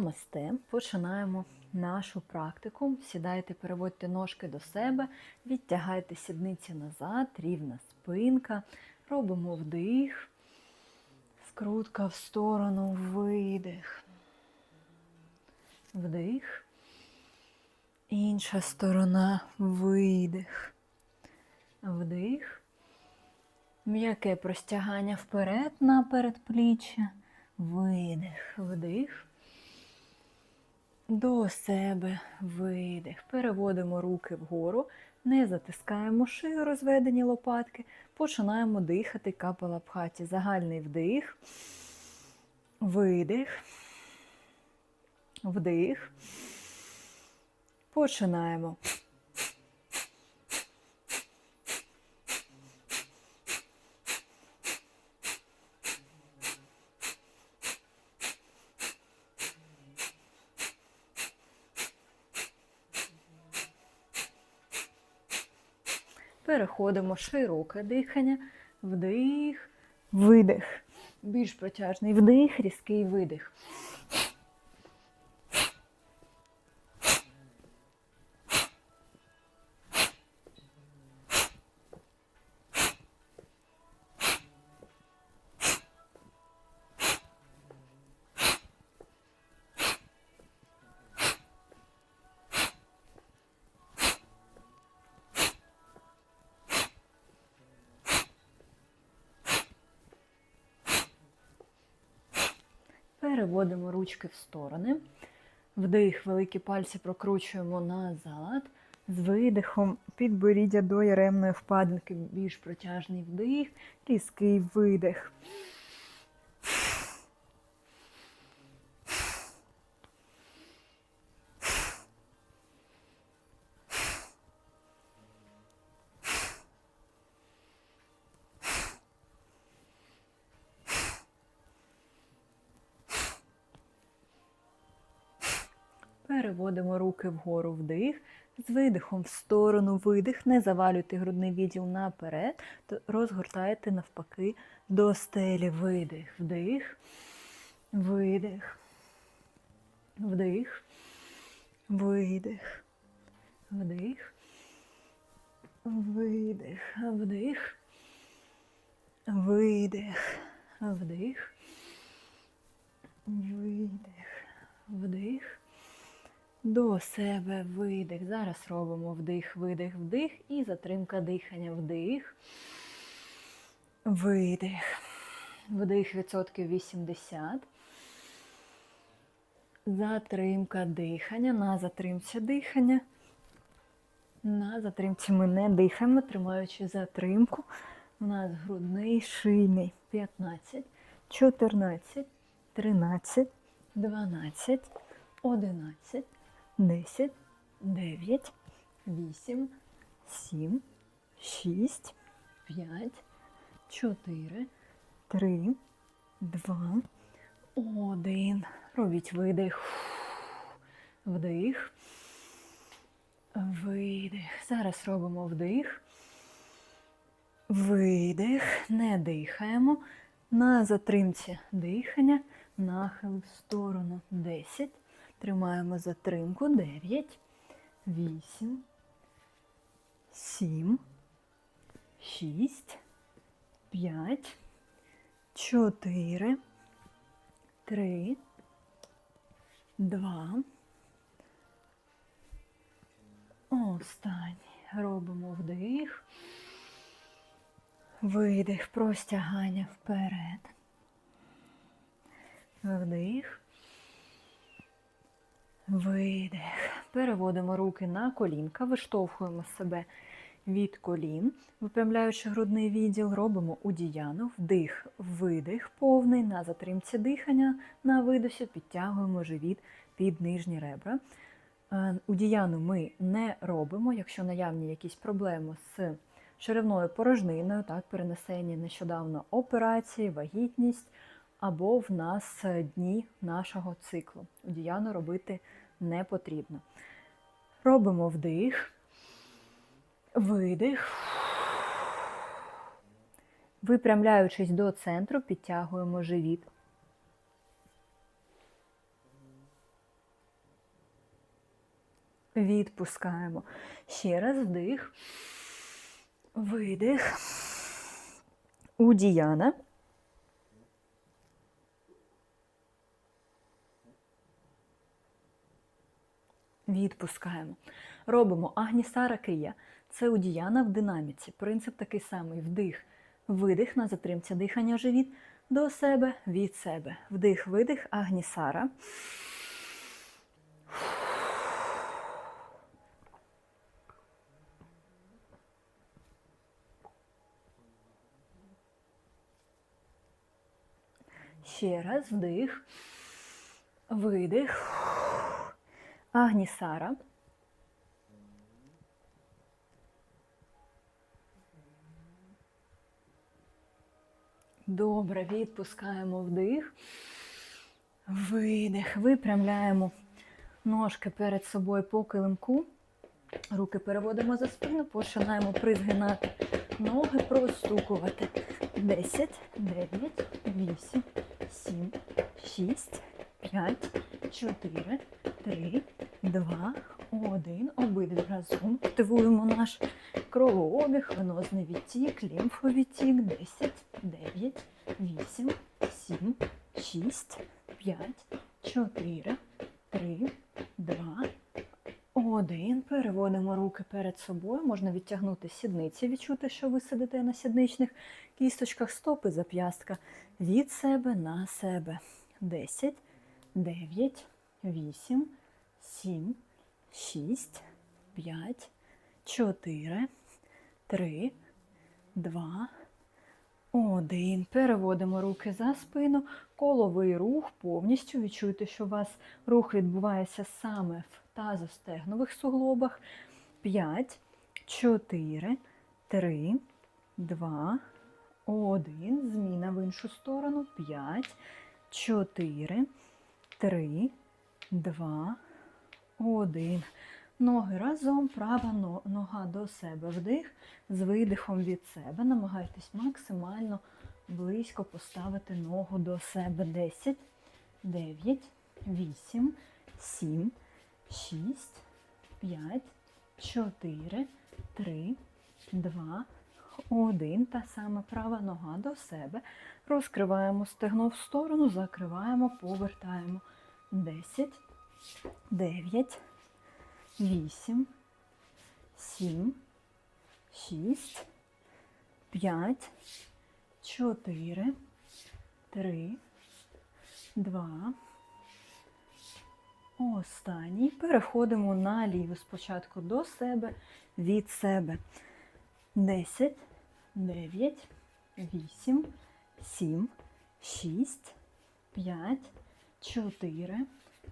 Намасте. Починаємо нашу практику. Сідайте, переводьте ножки до себе, відтягайте сідниці назад, рівна спинка. Робимо вдих, скрутка в сторону, видих. Вдих. Інша сторона, видих. Вдих. М'яке простягання вперед на передпліччя. Видих, вдих. До себе видих. Переводимо руки вгору, не затискаємо шию, розведені лопатки. Починаємо дихати капалабхаті. Загальний вдих, видих, вдих. Починаємо. Переходимо широке дихання, вдих, видих. Більш протяжний вдих, різкий видих. Переводимо ручки в сторони. Вдих, великі пальці прокручуємо назад. З видихом підборіддя до яремної впадинки. Більш протяжний вдих, різкий видих. Переводимо руки вгору вдих, з видихом в сторону видих, не завалюйте грудний відділ наперед, то розгортайте навпаки до стелі. Видих, вдих, видих, вдих, видих, вдих, видих, вдих, видих, вдих, видих, вдих. До себе видих. Зараз робимо вдих, видих, вдих і затримка дихання. Вдих. Видих. Вдих відсотків 80. Затримка дихання. На затримці дихання. На затримці ми не дихаємо, тримаючи затримку. У нас грудний шийний. 15, 14, 13, 12, 11. 10, 9, 8, 7, 6, 5, 4, 3, 2, 1. Робіть видих. Вдих. Видих. Зараз робимо вдих. Видих. Не дихаємо. На затримці дихання. Нахил в сторону. 10. Тримаємо затримку. 9, 8, 7, 6, 5, 4, 3, 2. Останній. Робимо вдих. Видих, простягання вперед. Вдих. Видих. Переводимо руки на колінка, виштовхуємо себе від колін, випрямляючи грудний відділ, робимо удіяну, вдих, видих, повний на затримці дихання, на видосі підтягуємо живіт під нижні ребра. Е, Удіяну ми не робимо, якщо наявні якісь проблеми з черевною порожниною, так, перенесені нещодавно операції, вагітність або в нас дні нашого циклу. Удіяну робити не потрібно. Робимо вдих, видих. Випрямляючись до центру, підтягуємо живіт. відпускаємо. Ще раз вдих, видих. У Відпускаємо. Робимо Агнісара Крія. Це у Діяна в динаміці. Принцип такий самий: вдих, видих на затримці дихання живіт до себе, від себе. Вдих, видих, Агнісара. Ще раз вдих, видих. Агнісара. Добре, відпускаємо вдих. Видих. Випрямляємо ножки перед собою по килимку. Руки переводимо за спину, починаємо призгинати ноги, простукувати. 10, 9, 8, 7, 6, 5, 4, 3, 2, 1. Обидві разом активуємо наш кровообіг, венозний відтік, лімфовідтік. 10, 9, 8, 7, 6, 5, 4, 3, 2, один. Переводимо руки перед собою. Можна відтягнути сідниці, відчути, що ви сидите на сідничних кісточках, стопи зап'ястка від себе на себе. 10, 9, 8, 7, 6, 5, 4, 3, 2, 1. Переводимо руки за спину. Коловий рух повністю. Відчуйте, що у вас рух відбувається саме в тазостегнових суглобах. 5, 4, 3, 2, 1. Зміна в іншу сторону. 5, 4, 3, 2, 1. Ноги разом, права нога до себе. Вдих, з видихом від себе. Намагайтесь максимально близько поставити ногу до себе. 10, 9, 8, 7, 6, 5, 4, 3, 2, 1. Та сама права нога до себе. Розкриваємо стегно в сторону, закриваємо, повертаємо. 10, 9, 8, 7, 6, 5, 4, 3, 2. Останній. Переходимо на ліву спочатку до себе, від себе. 10, 9, 8, 7, 6, 5, 4,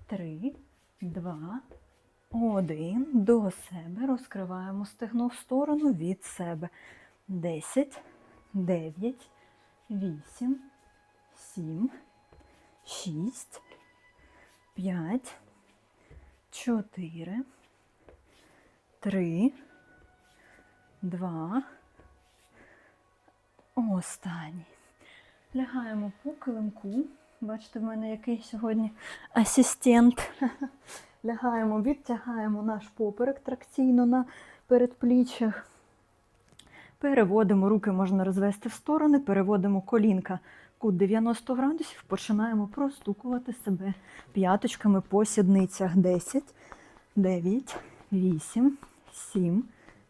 3, 2, 1. До себе. Розкриваємо стегно в сторону від себе. 10, 9, 8, 7, 6, 5, 4, 3, 2. Останній. Лягаємо по килимку. Бачите, в мене який сьогодні асистент. Лягаємо, відтягаємо наш поперек тракційно на передпліччях. Переводимо руки, можна розвести в сторони, переводимо колінка кут 90 градусів, починаємо простукувати себе п'яточками по сідницях. 10, 9, 8, 7,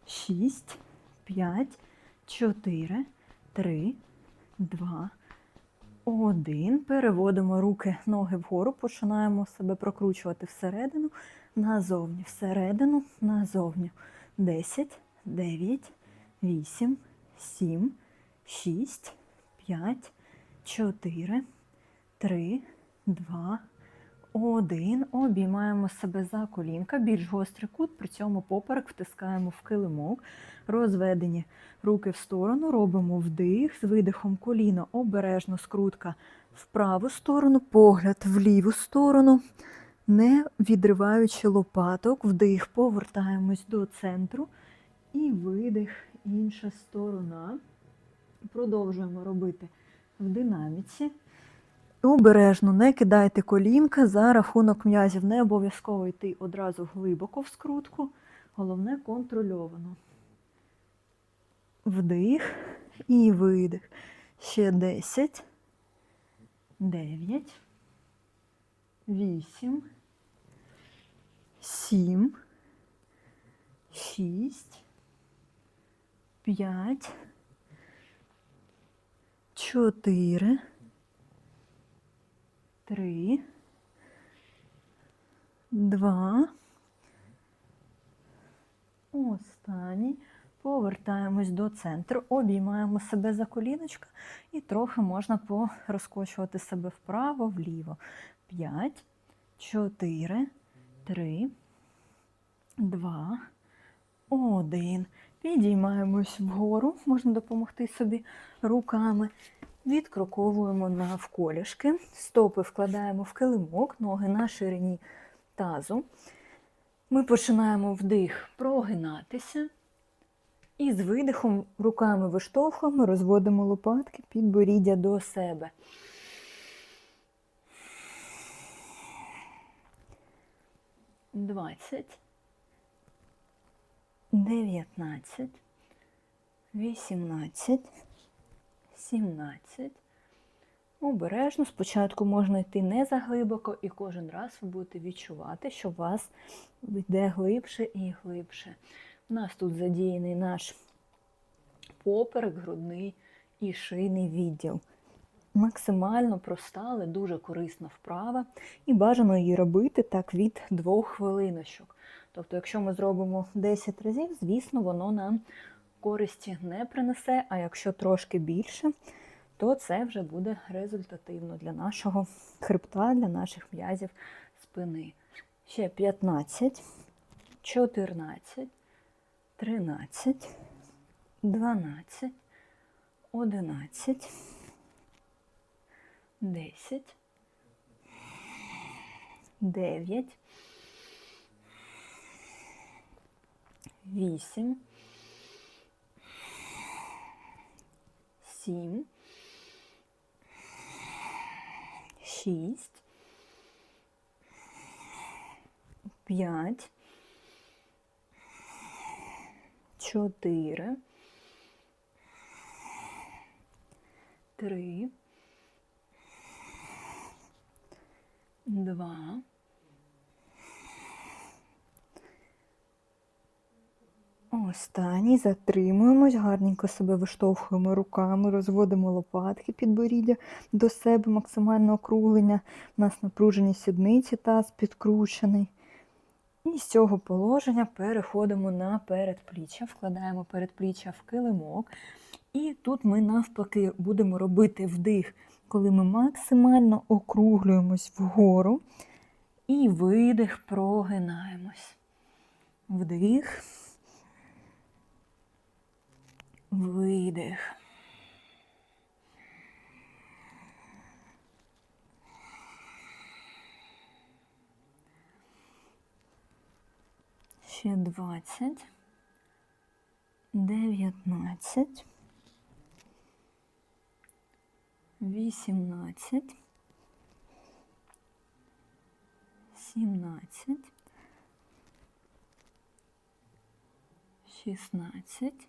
6, 5, 4, 3, 2, 1. Переводимо руки, ноги вгору, починаємо себе прокручувати всередину, назовні, всередину, назовні. 10, 9, 8, 7, 6, 5, 4, 3, 2, 1. Обіймаємо себе за колінка, більш гострий кут, при цьому поперек втискаємо в килимок. Розведені руки в сторону, робимо вдих, з видихом коліна обережно скрутка в праву сторону, погляд в ліву сторону, не відриваючи лопаток, вдих, повертаємось до центру і видих, інша сторона. Продовжуємо робити в динаміці. Обережно не кидайте колінка за рахунок м'язів. Не обов'язково йти одразу глибоко в скрутку. Головне контрольовано. Вдих і видих. Ще 10, 9, 8, 7, 6, 5, 4, 3, 2, останній. Повертаємось до центру, обіймаємо себе за коліночка і трохи можна порозкочувати себе вправо, вліво. 5, 4, 3, 2, 1. Підіймаємось вгору, можна допомогти собі руками. Відкроковуємо навколішки, стопи вкладаємо в килимок, ноги на ширині тазу. Ми починаємо вдих прогинатися. І з видихом руками виштовхуємо, розводимо лопатки, підборіддя до себе. Двадцять. Дев'ятнадцять. Вісімнадцять. Сімнадцять. Обережно. Спочатку можна йти не заглибоко, і кожен раз ви будете відчувати, що вас йде глибше і глибше. У нас тут задіяний наш поперек, грудний і шийний відділ. Максимально проста, але дуже корисна вправа. І бажано її робити так від двох хвилиночок. Тобто, якщо ми зробимо 10 разів, звісно, воно нам користі не принесе, а якщо трошки більше, то це вже буде результативно для нашого хребта, для наших м'язів спини. Ще 15, 14, 13, 12, 11, 10, 9, 8, 7, 6, 5, 4, 3, 2, Останній затримуємось, гарненько себе виштовхуємо руками, розводимо лопатки підборіддя до себе, максимальне округлення. У нас напружені сідниці, таз підкручений. І з цього положення переходимо на передпліччя, вкладаємо передпліччя в килимок. І тут ми навпаки будемо робити вдих, коли ми максимально округлюємось вгору. І видих, прогинаємось. Вдих. Видих. Ще двадцять, дев'ятнадцять, вісімнадцять, сімнадцять, шістнадцять.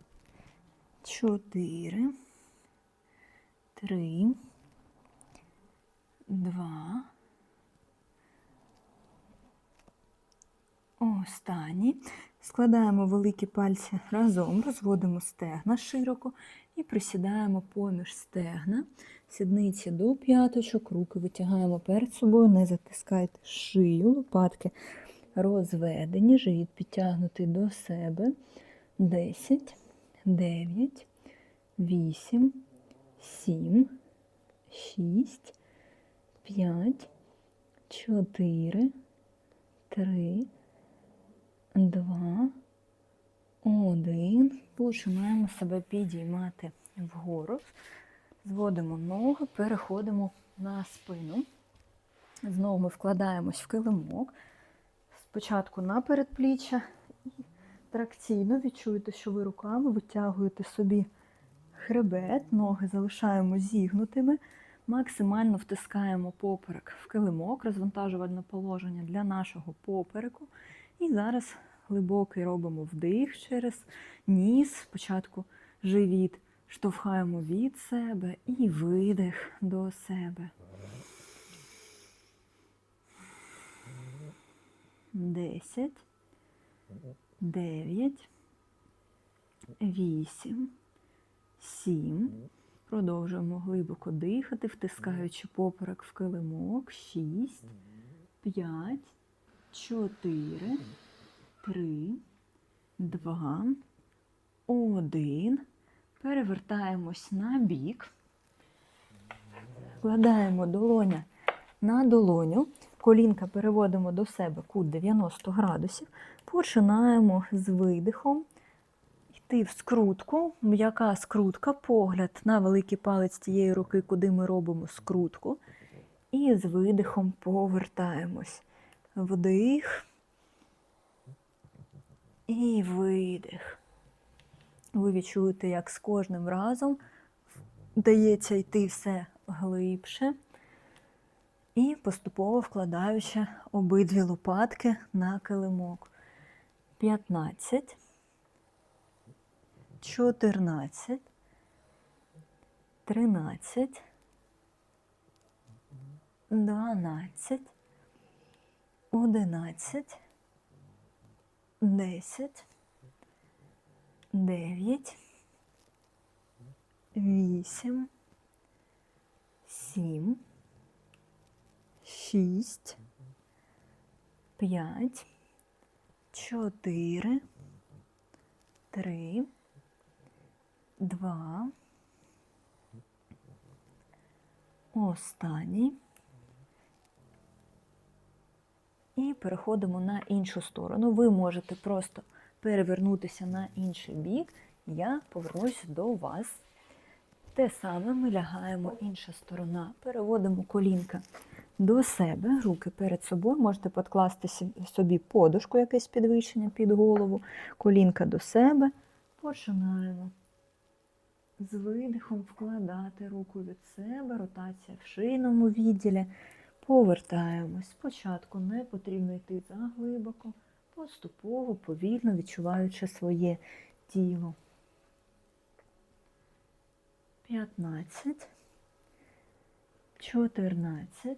чотири, три, два. Останні. Складаємо великі пальці разом, розводимо стегна широко і присідаємо поміж стегна, сідниці до п'яточок, руки витягаємо перед собою, не затискайте шию, лопатки розведені, живіт підтягнутий до себе. 10, 9, 8, 7, 6, п'ять, чотири, три, два, один. Починаємо себе підіймати вгору. Зводимо ноги, переходимо на спину. Знову ми вкладаємось в килимок. Спочатку на передпліччя тракційно відчуєте, що ви руками витягуєте собі хребет, ноги залишаємо зігнутими, максимально втискаємо поперек в килимок, розвантажувальне положення для нашого попереку. І зараз глибокий робимо вдих через ніс, спочатку живіт, штовхаємо від себе і видих до себе. Десять, дев'ять, вісім, сім. Продовжуємо глибоко дихати, втискаючи поперек в килимок. Шість, п'ять, чотири, три, два, один. Перевертаємось на бік. Вкладаємо долоня на долоню. Колінка переводимо до себе кут 90 градусів. Починаємо з видихом йти в скрутку, м'яка скрутка, погляд на великий палець тієї руки, куди ми робимо скрутку. І з видихом повертаємось. Вдих і видих. Ви відчуєте, як з кожним разом вдається йти все глибше. І поступово вкладаючи обидві лопатки на килимок. 15, 14, 13, 12, 11, 10, 9, 8, 7, шість, п'ять, чотири, три, два. Останній. І переходимо на іншу сторону. Ви можете просто перевернутися на інший бік. Я повернусь до вас. Те саме ми лягаємо інша сторона, переводимо колінка до себе, руки перед собою. Можете підкласти собі подушку, якесь підвищення під голову, колінка до себе. Починаємо з видихом вкладати руку від себе, ротація в шийному відділі. Повертаємось. Спочатку не потрібно йти заглибоко, поступово, повільно відчуваючи своє тіло. 15, 14,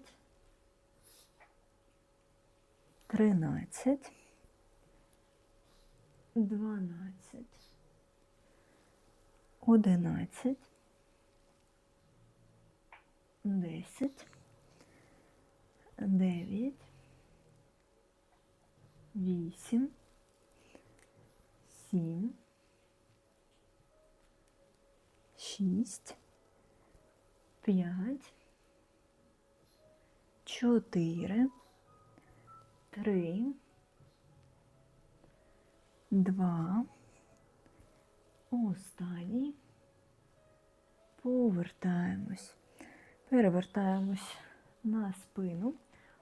13, 12, 11, 10, 9, 8, 7, шість, п'ять, чотири, три, два, останній. Повертаємось. Перевертаємось на спину,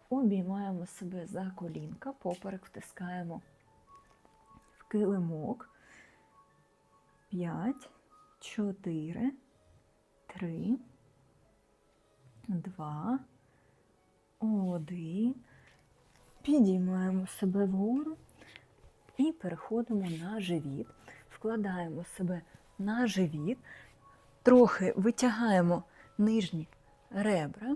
обіймаємо себе за колінка, поперек втискаємо в килимок. П'ять чотири, три, два, один. Підіймаємо себе вгору і переходимо на живіт. Вкладаємо себе на живіт, трохи витягаємо нижні ребра,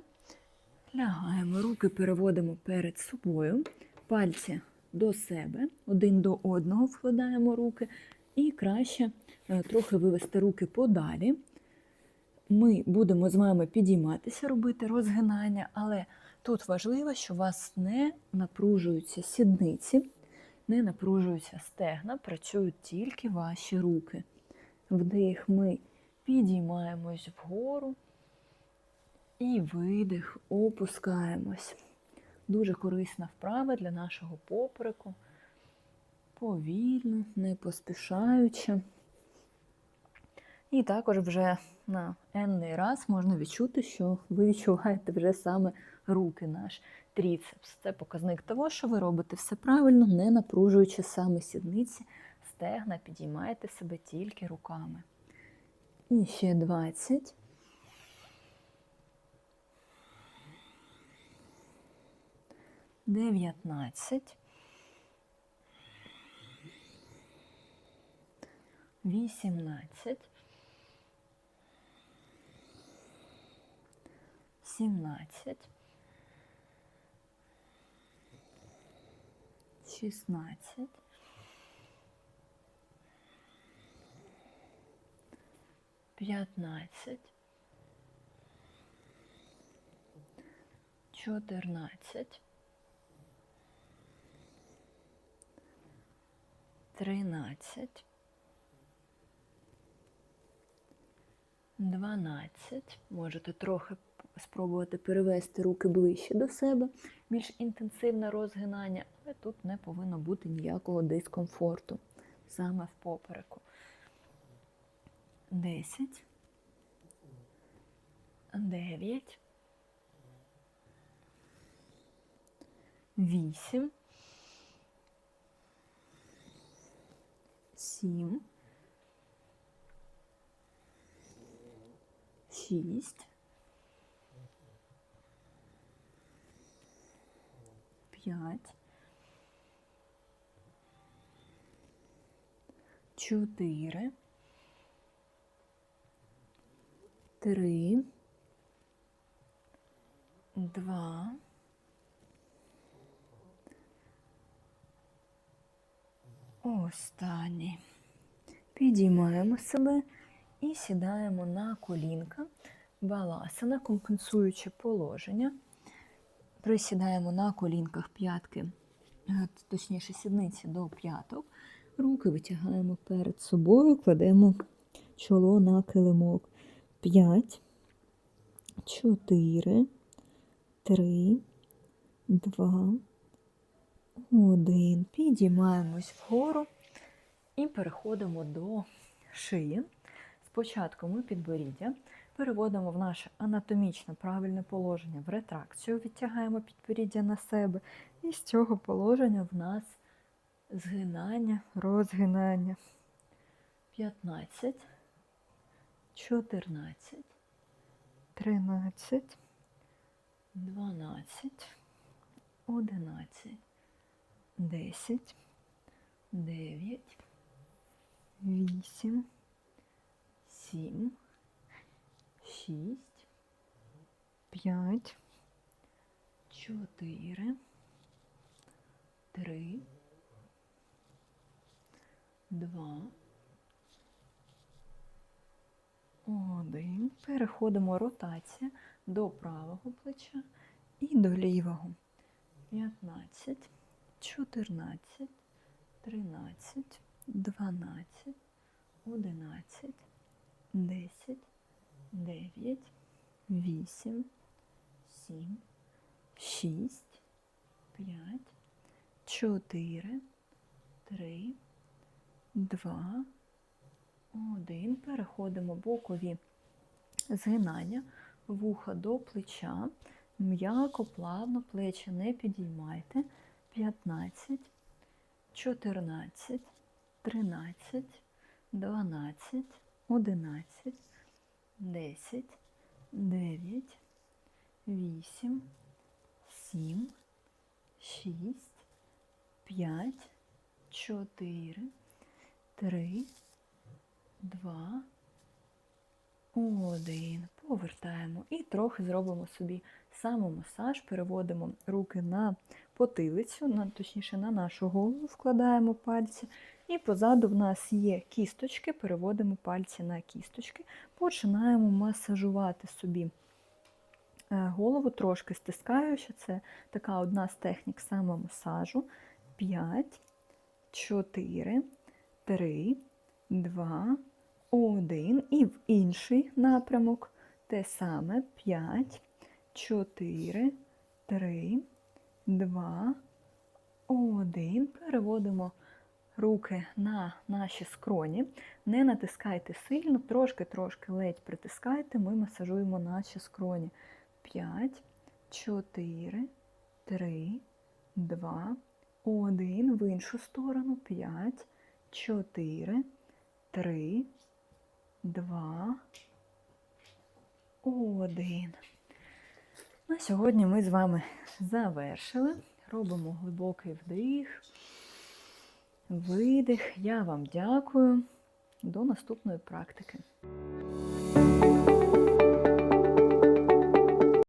лягаємо, руки переводимо перед собою, пальці до себе, один до одного вкладаємо руки, і краще Е, трохи вивести руки подалі. Ми будемо з вами підійматися, робити розгинання, але тут важливо, що у вас не напружуються сідниці, не напружуються стегна, працюють тільки ваші руки. Вдих, ми підіймаємось вгору І видих, опускаємось. Дуже корисна вправа для нашого попереку. Повільно, не поспішаючи. І також вже на енний раз можна відчути, що ви відчуваєте вже саме руки наш тріцепс. Це показник того, що ви робите все правильно, не напружуючи саме сідниці, стегна, підіймаєте себе тільки руками. І ще 20. Дев'ятнадцять. Вісімнадцять. Сімнадцять. Шістнадцять. П'ятнадцять. Чотирнадцять. Тринадцять. Дванадцять. Можете трохи спробувати перевести руки ближче до себе, більш інтенсивне розгинання, але тут не повинно бути ніякого дискомфорту саме в попереку. Десять. Дев'ять. Вісім. Сім. Шість. П'ять. Чотири. Три. Два. Останній. Підіймаємо себе і сідаємо на колінка. Баласана, компенсуючи положення. Присідаємо на колінках п'ятки, точніше сідниці до п'яток. Руки витягаємо перед собою, кладемо чоло на килимок. П'ять, чотири, три, два, один. Підіймаємось вгору і переходимо до шиї. Спочатку ми підборіддя переводимо в наше анатомічне правильне положення в ретракцію, відтягаємо підборіддя на себе. І з цього положення в нас згинання, розгинання. 15, 14, 13, 12, 11, 10, 9, 8, 7, 6, 5, 4, 3, 2, 1. Переходимо ротація. До правого плеча і до лівого. 15, 14, 13, 12, 11, 10, 9, 8, 7, 6, 5, 4, 3, 2, 1. Переходимо бокові згинання, вуха до плеча. М'яко, плавно, плечі не підіймайте. 15, 14, 13, 12, 11, 10, 9, 8, 7, 6, 5, 4, 3, 2, 1. Повертаємо і трохи зробимо собі самомасаж, переводимо руки на потилицю, на, точніше на нашу голову, вкладаємо пальці. І позаду в нас є кісточки, переводимо пальці на кісточки, починаємо масажувати собі е, голову, трошки стискаючи. Це така одна з технік самомасажу. 5, 4, 3, 2, 1. І в інший напрямок те саме 5, чотири, три, два, один. Переводимо руки на наші скроні. Не натискайте сильно, трошки-трошки ледь притискайте, ми масажуємо наші скроні. 5, 4, 3, 2, 1. В іншу сторону. 5, 4, 3, 2, 1. На сьогодні ми з вами завершили. Робимо глибокий вдих, видих. Я вам дякую. До наступної практики.